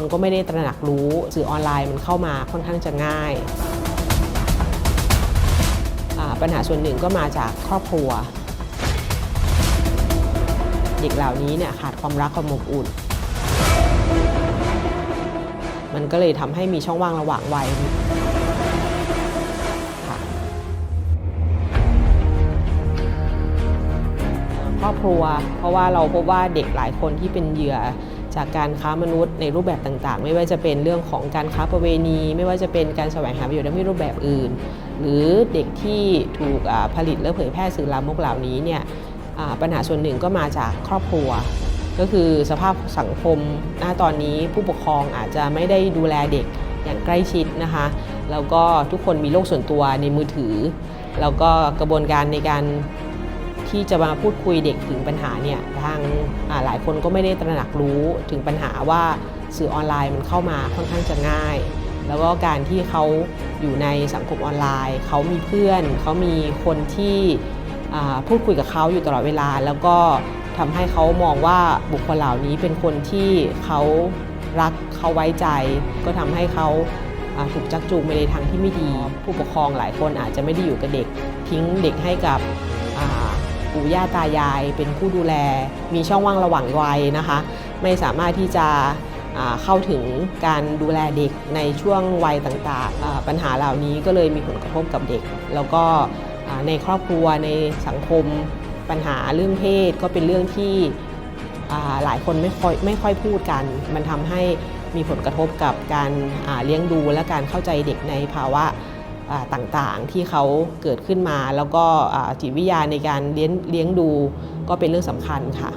คนก็ไม่ได้ตระหนักรู้สื่อออนไลน์มันเข้ามาค่อนข้างจะง่ายปัญหาส่วนหนึ่งก็มาจากครอบครัว เด็กเหล่านี้เนี่ยขาดความรักความอบอุ่น มันก็เลยทำให้มีช่องว่างระหว่างวัย ครอบครัว เพราะว่าเราพบว่าเด็กหลายคนที่เป็นเหยื่อจากการค้ามนุษย์ในรูปแบบต่างๆ ไม่ว่าจะเป็นเรื่องของการค้าประเวณี ไม่ว่าจะเป็นการแสวงหาประโยชน์ในรูปแบบอื่น หรือเด็กที่ถูกผลิตและเผยแพร่สื่อลามกเหล่านี้เนี่ยปัญหาส่วนหนึ่งก็มาจากครอบครัว ก็คือสภาพสังคมณตอนนี้ผู้ปกครองอาจจะไม่ได้ดูแลเด็กอย่างใกล้ชิดนะคะแล้วก็ทุกคนมีโลกส่วนตัวในมือถือ แล้วก็กระบวนการในการ ที่จะมาพูดคุยเด็กถึงปัญหาเนี่ยทางหลายคนก็ไม่ได้ตระหนักรู้ถึงปัญหาว่าสื่อออนไลน์มันเข้ามาค่อนข้างจะง่าย แล้วก็การที่เขาอยู่ในสังคมออนไลน์ เขามีเพื่อน เขามีคนที่พูดคุยกับเขาอยู่ตลอดเวลา แล้วก็ทำให้เขามองว่าบุคคลเหล่านี้เป็นคนที่เขารักเขาไว้ใจ ก็ทำให้เขาถูกจักจูงไปในทางที่ไม่ดี ผู้ปกครองหลายคนอาจจะไม่ได้อยู่กับเด็ก ทิ้งเด็กให้กับ ปู่ย่าตายายเป็นผู้ดูแล มีช่องว่างระหว่างวัยนะคะ ไม่สามารถที่จะเข้าถึงการดูแลเด็กในช่วงวัยต่างๆ ปัญหาเหล่านี้ก็เลยมีผลกระทบกับเด็ก แล้วก็ในครอบครัวในสังคมปัญหาเรื่องเพศก็เป็นเรื่องที่หลายคนไม่ค่อยไม่ค่อยพูดกัน มันทำให้มีผลกระทบกับการเลี้ยงดูและการเข้าใจเด็กในภาวะ ต่างๆที่เขาเกิดขึ้นมา แล้วก็จิตวิทยาในการเลี้ยงเลี้ยงดูก็เป็นเรื่องสำคัญค่ะ